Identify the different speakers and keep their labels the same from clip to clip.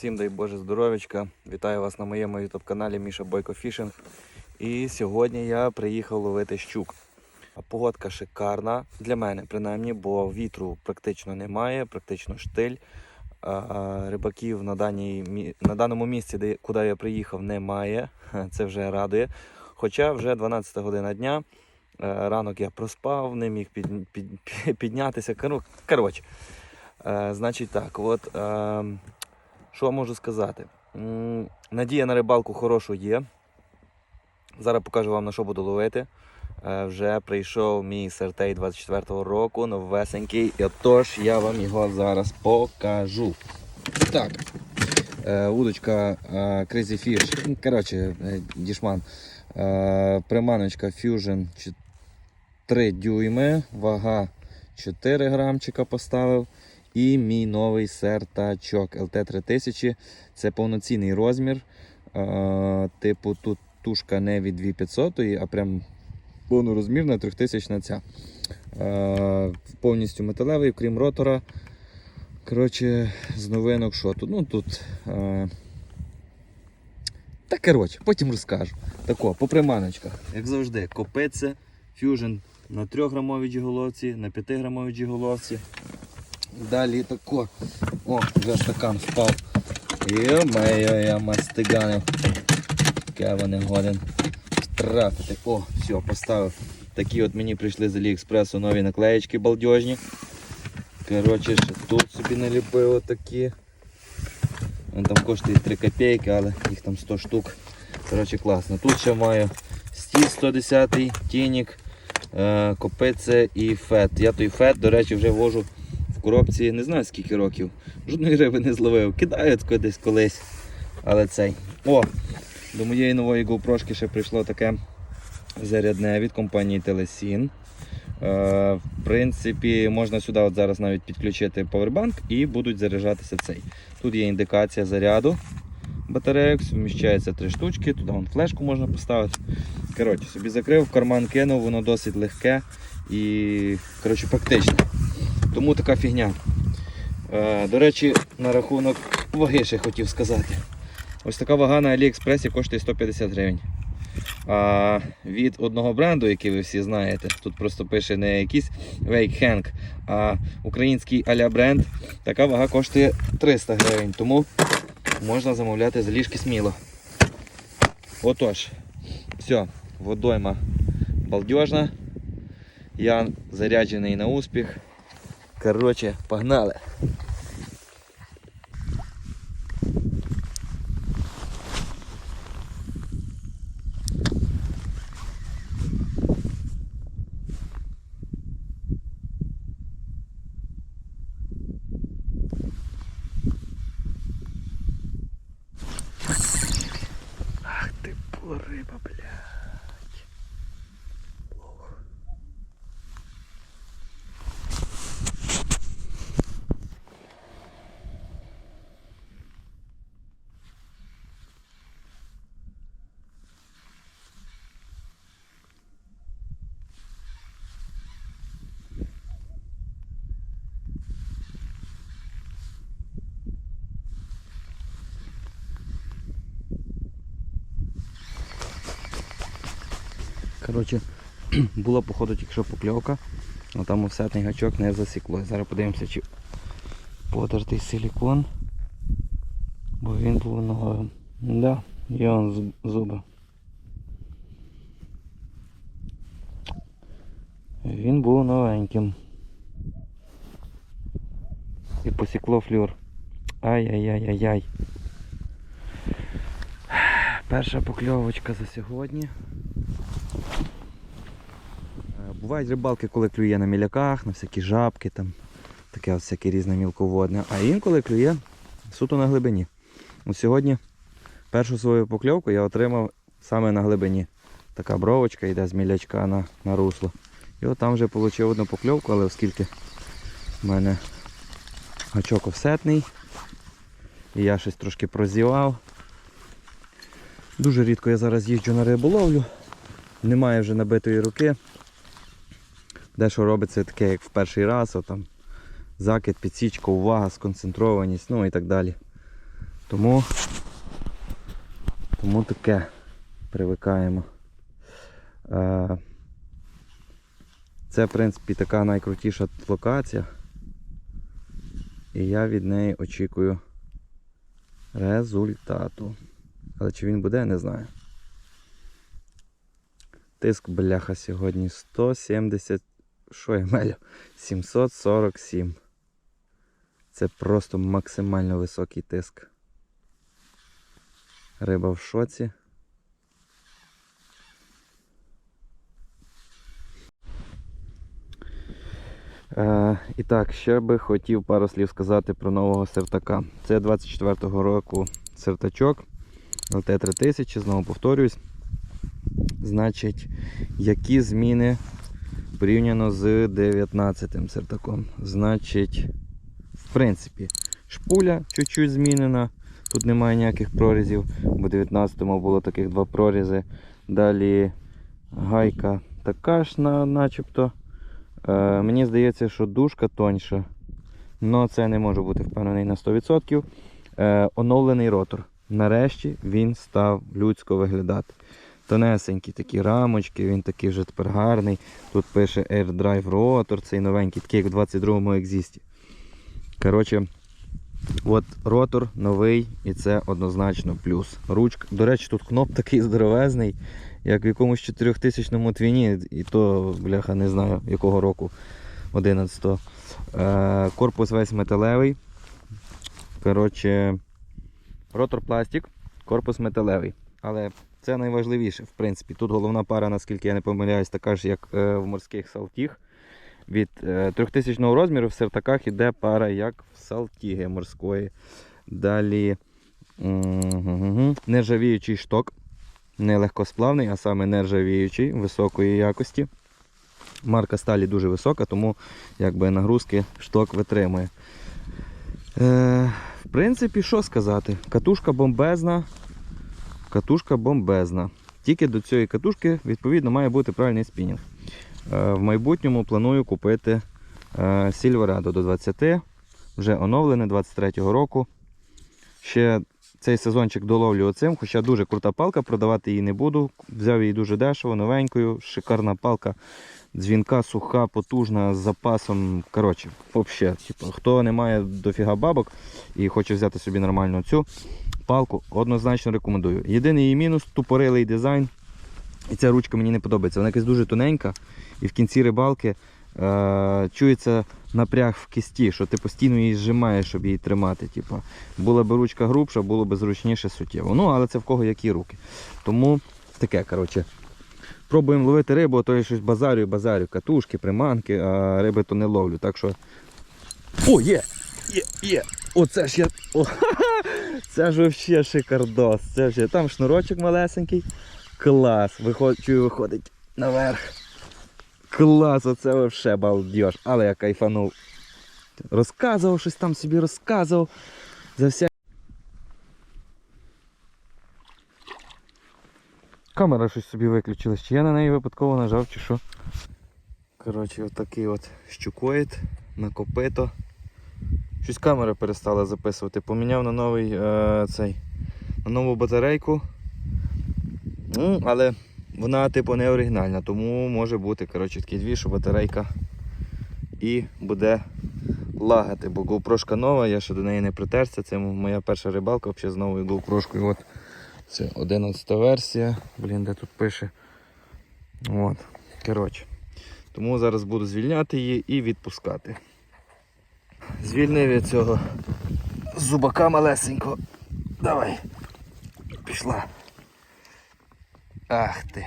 Speaker 1: Всім дай Боже здоров'ячка. Вітаю вас на моєму YouTube каналі Міша Бойко Фішинг. І сьогодні я приїхав ловити щук. Погодка шикарна для мене, принаймні, бо вітру практично немає, практично штиль. Рибаків на, даній, на даному місці, де, куди я приїхав, немає. Це вже радує. Хоча вже 12 година дня. Е, Ранок я проспав, не міг під, під, піднятися. Коротше, е, значить так, от е, що можу сказати? Надія на рибалку хорошу є. Зараз покажу вам на що буду ловити. Е, Вже прийшов мій сертей 24-го року, новесенький. І отож я вам його зараз покажу. Так. Е, Удочка е, Crazy Fish. Ну, Коротше, дішман. Приманочка Fusion 3 дюйми, вага 4 грамчика поставив. І мій новий сертачок LT3000. Це повноцінний розмір. Типу, тут тушка не від 2500, а прям повнорозмірна 3000 ця. Повністю металевий, крім ротора. Коротше, з новинок що тут? Ну тут. Та коротше, потім розкажу. Тако, по приманочках. Як завжди, копиться, фюжн на 3 грамовій джиголовці, на 5 грамовій джиголовці. Далі тако. О, вже стакан впав. Йо-моє, я мастиганив. Кева годен втратити. О, все, поставив. Такі от мені прийшли з Аліекспресу нові наклеєчки балдежні. Коротше, тут собі наліпив отакі. Він там коштує 3 копійки, але їх там 100 штук. Коротше, класно. Тут ще маю стіль 110, тінік, е, копице і фет. Я той фет, до речі, вже вожу коробці не знаю скільки років. Жодної риби не зловив. Кидаю десь колись. Але цей. О! До моєї нової GoPro ще прийшло таке зарядне від компанії Telesin. Е, в принципі, можна сюди от зараз навіть підключити повербанк і будуть заряджатися цей. Тут є індикація заряду батарейок, вміщається три штучки, туди вон флешку можна поставити. Коротше, собі закрив, в карман кинув, воно досить легке і коротше, практичне. Тому така фігня. Е, до речі, на рахунок ваги ще хотів сказати. Ось така вага на Аліекспресі коштує 150 гривень. А від одного бренду, який ви всі знаєте, тут просто пише не якийсь Hank, а український аля бренд, така вага коштує 300 гривень, тому можна замовляти заліжки сміло. Отож, все, водойма балдежна. Я заряджений на успіх. Коротше, погнали. Ах ти пориба, блядь. Ох. Коротше, була походу тільки що покльовка, але там офсетний гачок не засікло. Зараз подивимося, чи потертий силікон. Бо він був новим. Да, є он зуби. Він був новеньким. І посікло флюр. Ай-яй-яй-яй-яй. Перша покльовочка за сьогодні. Бувають рибалки, коли клює на міляках, на всякі жабки, там, таке ось всяке різне мілководне. А інколи клює суто на глибині. От сьогодні першу свою покльовку я отримав саме на глибині. Така бровочка йде з мілячка на, на русло. І от там вже отримав одну покльовку, але оскільки в мене гачок офсетний, і я щось трошки прозівав. Дуже рідко я зараз їжджу на риболовлю. Немає вже набитої руки. Дещо робиться таке, як в перший раз, от там закид, підсічка, увага, сконцентрованість, ну і так далі. Тому, тому таке привикаємо. Е, Це, в принципі, така найкрутіша локація. І я від неї очікую результату. Але чи він буде, не знаю. Тиск бляха сьогодні 170. Що я мелю? 747. Це просто максимально високий тиск. Риба в шоці. Е, і так, ще би хотів пару слів сказати про нового сертака. Це 24-го року сертачок ЛТ-3000, знову повторюсь. Значить, які зміни порівняно з 19-м сертаком? Значить, в принципі, шпуля чуть-чуть змінена. Тут немає ніяких прорізів, бо в 19-му було таких два прорізи. Далі гайка така ж на, начебто. Е, мені здається, що дужка тоньша. але це не можу бути впевнений на 100%. Е, оновлений ротор. Нарешті він став людсько виглядати. Тонесенькі такі рамочки, він такий вже тепер гарний. Тут пише AirDrive Rotor, цей новенький, такий як в 22-му екзісті. Коротше, от ротор новий і це однозначно плюс. Ручка. До речі, тут кноп такий здоровезний, як в якомусь 4000 твіні, і то, бляха, не знаю якого року 11-го. Е, корпус весь металевий. Коротше, ротор пластик, корпус металевий. Але це найважливіше, в принципі. Тут головна пара, наскільки я не помиляюсь, така ж, як е, в морських салтіг. Від е, 3000 розміру в сертаках іде пара, як в салтіги морської. Далі нержавіючий шток. Не легкосплавний, а саме нержавіючий, високої якості. Марка сталі дуже висока, тому якби нагрузки шток витримує. Е, в принципі, що сказати? Катушка бомбезна. Катушка бомбезна. Тільки до цієї катушки, відповідно, має бути правильний спінінг. Е, в майбутньому планую купити Silverado до 20, вже оновлене 23-го року. Ще цей сезончик доловлю оцим, хоча дуже крута палка, продавати її не буду. Взяв її дуже дешево, новенькою, шикарна палка, дзвінка, суха, потужна, з запасом. Коротше, взагалі, типу, хто не має дофіга бабок і хоче взяти собі нормальну цю палку, однозначно рекомендую. Єдиний її мінус тупорилий дизайн. І ця ручка мені не подобається. Вона якась дуже тоненька, і в кінці рибалки е- чується напряг в кисті, що ти постійно її зжимаєш, щоб її тримати. Типу. Була б ручка грубша, було б зручніше суттєво. Ну, але це в кого які руки. Тому таке, коротше. Пробуємо ловити рибу, а то я щось базарю, базарю, катушки, приманки, а риби то не ловлю. Так що. О, є! Є, є! Оце ж я. О, це ж взагалі шикардос. Це вже там шнурочок малесенький. Клас! Виход... Чую, виходить наверх. Клас, оце взагалі балдеж. Але я кайфанув. Розказував щось там собі розказував. За вся. Камера щось собі виключилась. Чи я на неї випадково нажав, чи що. Коротше, отакий от щукоїд на копито. Щось камера перестала записувати. Поміняв на новий е, цей, на нову батарейку. Ну, але вона типу не оригінальна, тому може бути коротше, такий дві, що батарейка і буде лагати, бо GoPro нова, я ще до неї не притерся. Це моя перша рибалка взагалі з новою GoPro. От це 11 версія. Блін, де тут пише. От. Коротше. Тому зараз буду звільняти її і відпускати. Звільнив я цього зубака малесенького. Давай. Пішла. Ах ти.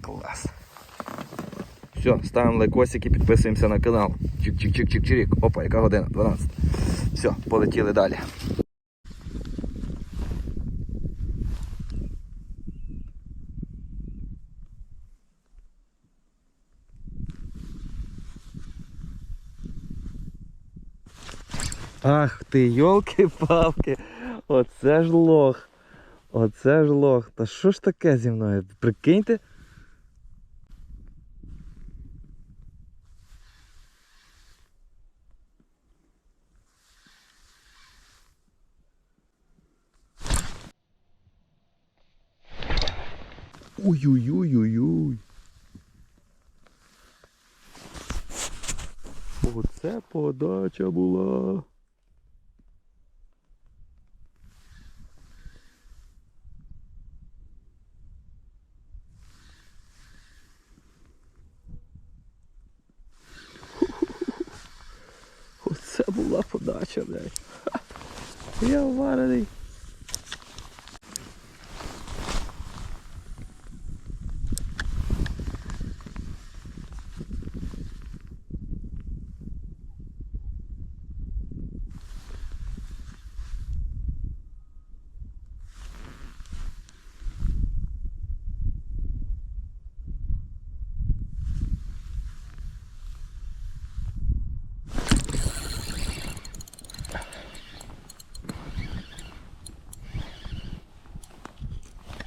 Speaker 1: Клас. Все, ставимо лайкосик і підписуємося на канал. Чик-чик-чик-чик-чирік. Опа, яка година? 12. Все, полетіли далі. Ах ти, йолки-палки. Оце ж лох. Оце ж лох. Та що ж таке зі мною? Прикиньте. Ой-ой-ой-ой-ой. Оце подача була. Була подача, блядь. Я варений.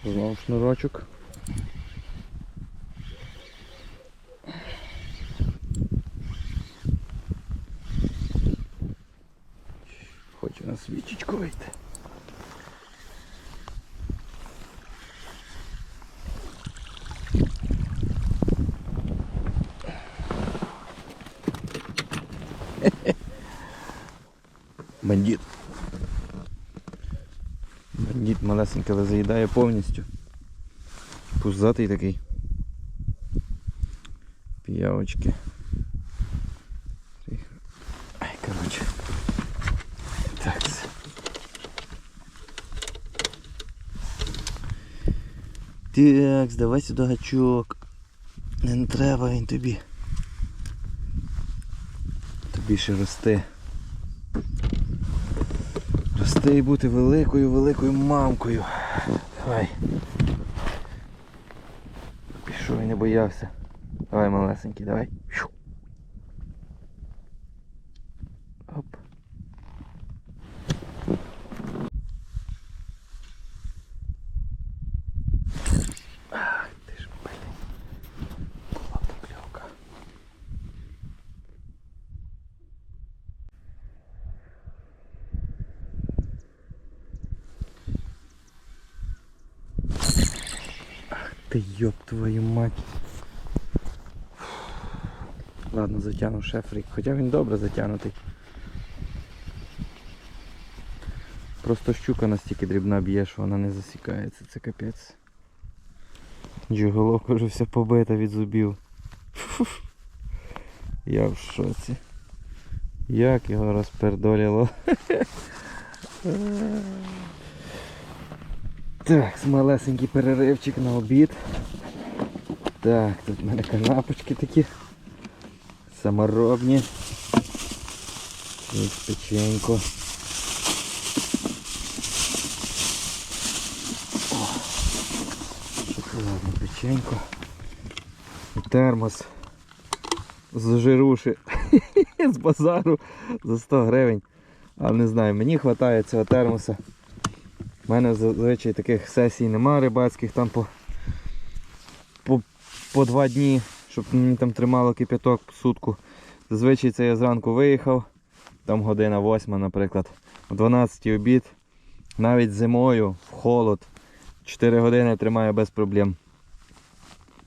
Speaker 1: Знову шнурочок. Хоче на свічечку вийти. Бандит. Бандит малесенький, але заїдає повністю. Пузатий такий. Піявочки. Тихо. Ай, коротше. Так. Так, давай сюди гачок. Не треба він тобі. Тобі ще рости. Рости і бути великою, великою мамкою. Давай. Пішов і не боявся. Давай, малесенький, давай. Щу. Оп. Ах, ти ж блін. Була покльовка. Ти ёб твою мать. Ладно, затягну шефрик. Хоча він добре затягнутий. Просто щука настільки дрібна б'є, що вона не засікається, це капець. Джиголовка вже вся побита від зубів. Фуф. Я в шоці. Як його розпердоляло. Так, малесенький переривчик на обід. Так, тут в мене канапочки такі. Саморобні. Ось печенько. О, шоколадне печенько. І термос з жируші з базару за 100 гривень. Але не знаю, мені вистачає цього термоса. У мене зазвичай таких сесій немає рибацьких там по, по, по два дні, щоб мені там тримало кип'яток сутку. Зазвичай це я зранку виїхав, там година восьма, наприклад, о 12 обід, навіть зимою в холод. 4 години тримаю без проблем.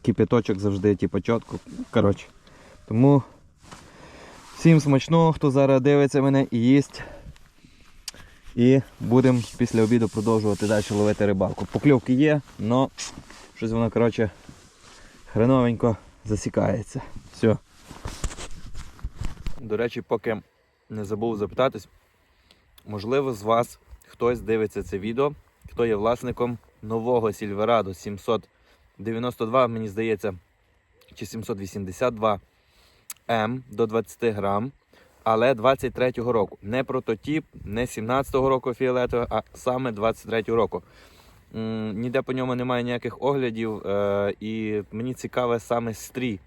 Speaker 1: Кип'яточок завжди, типу, чітко. Коротше. Тому всім смачного, хто зараз дивиться мене і їсть. І будемо після обіду продовжувати далі ловити рибалку. Покльовки є, але щось воно коротше, хреновенько засікається. Все. До речі, поки не забув запитатись, можливо, з вас хтось дивиться це відео, хто є власником нового Silverado 792, мені здається, чи 782 М до 20 грам але 23-го року. Не прототип, не 17-го року фіолетовий, а саме 23-го року. Ніде по ньому немає ніяких оглядів, е, і мені цікаве саме стрій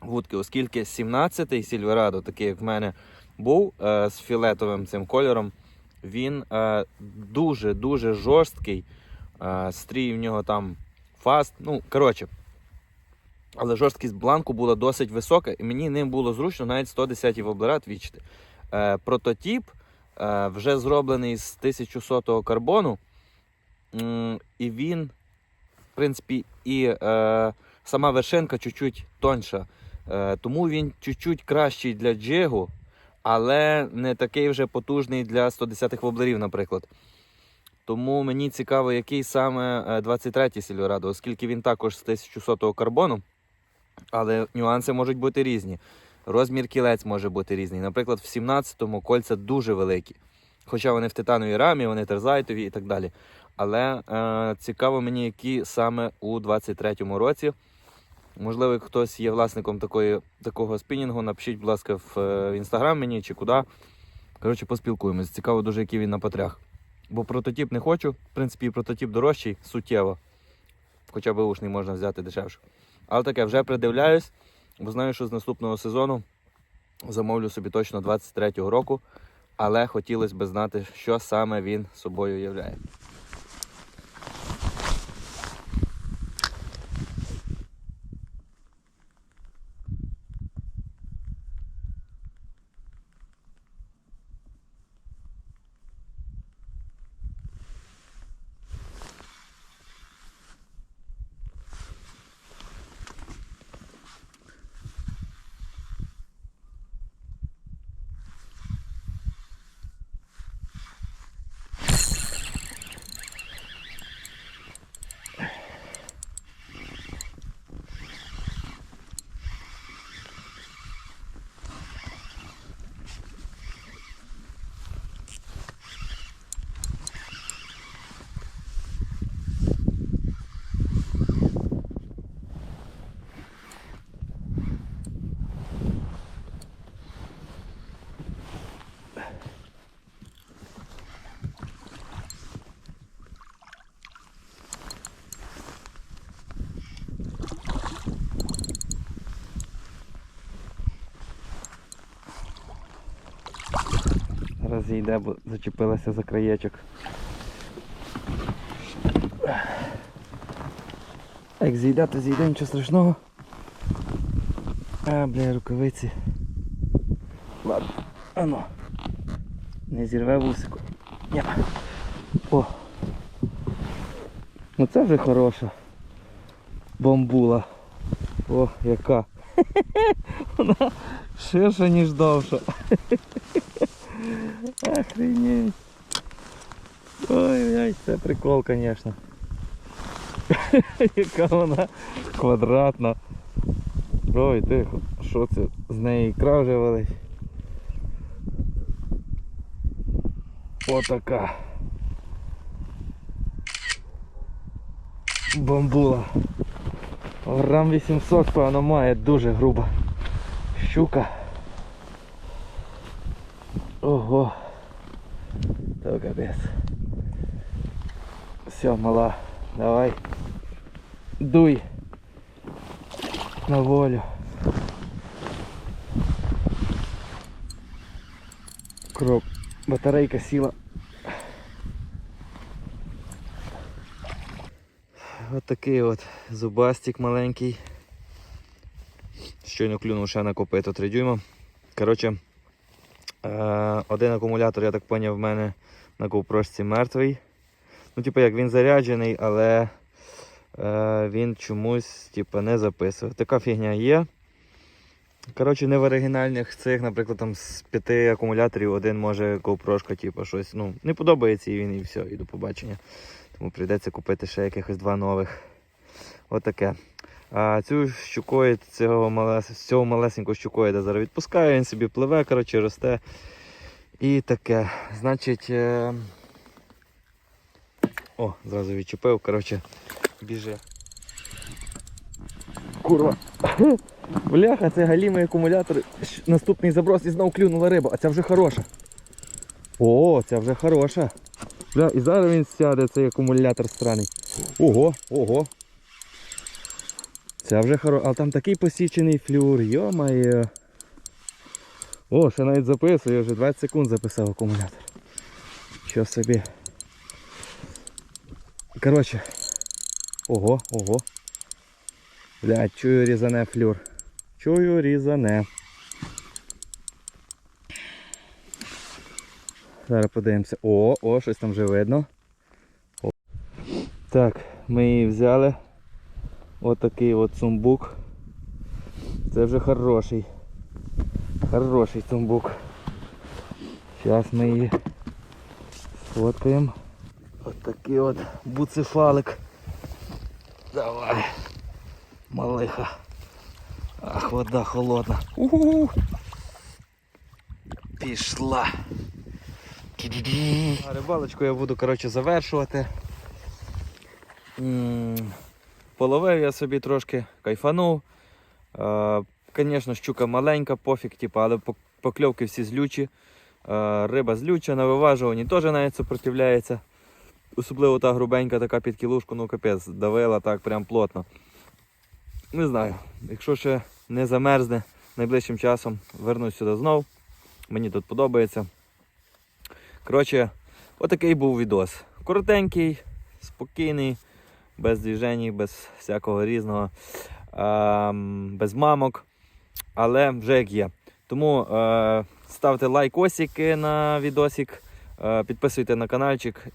Speaker 1: вудки, оскільки 17-й Сільверадо, такий як в мене був е, з фіолетовим цим кольором, він дуже-дуже жорсткий. Е, стрій в нього там фаст. Ну, коротше, але жорсткість бланку була досить висока, і мені ним було зручно навіть 110 воблера твічити. Е, прототип е, вже зроблений з 1100 карбону, і він в
Speaker 2: принципі, і е, сама вершинка чуть-чуть тонша. Е, тому він чуть-чуть кращий для джигу, але не такий вже потужний для 110-х воблерів, наприклад. Тому мені цікаво, який саме е, 23-й Сільверадо, оскільки він також з 1100 карбону, але нюанси можуть бути різні. Розмір кілець може бути різний. Наприклад, в 17-му кольця дуже великі. Хоча вони в титановій рамі, вони терзайтові і так далі. Але е, цікаво мені, які саме у 23-му році. Можливо, хтось є власником такої, такого спінінгу. Напишіть, будь ласка, в, е, в інстаграм мені чи куди. Коротше, поспілкуємось. Цікаво дуже, який він на потрях. Бо прототип не хочу. В принципі, прототип дорожчий, суттєво. Хоча б ушний можна взяти дешевше. Але таке, вже придивляюсь, бо знаю, що з наступного сезону замовлю собі точно 23-го року. Але хотілося б знати, що саме він собою являє. Зійде, бо зачепилася за краєчок. А Як зійде, то зійде, нічого страшного. А, бля, рукавиці. Ладно, ано. Не зірве вусику. Ня. О. Ну це вже хороша. Бамбула. О, яка. Вона ширша, ніж довша. Охренеть. Ой, ой, це прикол, конечно. Яка вона квадратна. Ой, тихо, що це? З неї ікра вже вилить. Отака. Бамбула. Грам 800, певно, має дуже груба щука. Ого. То капець. Все, мала, давай. Дуй. На волю. Кроп. Батарейка сіла. От такий от зубастик маленький. Щойно клюнув ще на копито 3 дюйма. Коротше, Е, один акумулятор, я так зрозумів, в мене на GoPro мертвий. Ну, типу, як він заряджений, але е, він чомусь типу, не записує. Така фігня є. Коротше, не в оригінальних цих, наприклад, там з п'яти акумуляторів один може GoPro, типу, щось. Ну, не подобається і він і все, і до побачення. Тому прийдеться купити ще якихось два нових. Отаке. А цю щукоїд, цього, малес... цього малесенького щукоїда зараз відпускаю, він собі пливе, коротше, росте. І таке. Значить. Е... О, зразу відчепив, коротше, біжи. Курва. Бляха, це галімий акумулятор. Наступний заброс і знову клюнула риба, а ця вже хороша. О, ця вже хороша. Бля, і зараз він сяде, цей акумулятор странний. Ого, ого. Це вже хоро... А там такий посічений флюр, йо-моє. О, ще навіть записую, я вже 20 секунд записав акумулятор. Що собі. Коротше. Ого, ого. Блядь, чую різане флюр. Чую різане. Зараз подивимося. О, о, щось там вже видно. О. Так, ми її взяли. Отакий от цумбук. Це вже хороший. Хороший цумбук. Зараз ми її сфоткаємо. Отакий от буцефалик. Давай. Малиха. Ах, вода холодна. Уху. Пішла. А Рибалочку я буду коротше, завершувати. Половив я собі трошки, кайфанув. Звісно, щука маленька, пофіг, типу, але покльовки всі злючі. Риба злюча, на виважуванні теж навіть супротивляється. Особливо та грубенька така під кілушку, ну капець, давила так прям плотно. Не знаю, якщо ще не замерзне найближчим часом, вернусь сюди знов. Мені тут подобається. Коротше, отакий був відос. Коротенький, спокійний, без движень, без всякого різного, ем, без мамок, але вже як є. Тому е, ставте лайкосики на відосик, е, підписуйте на каналчик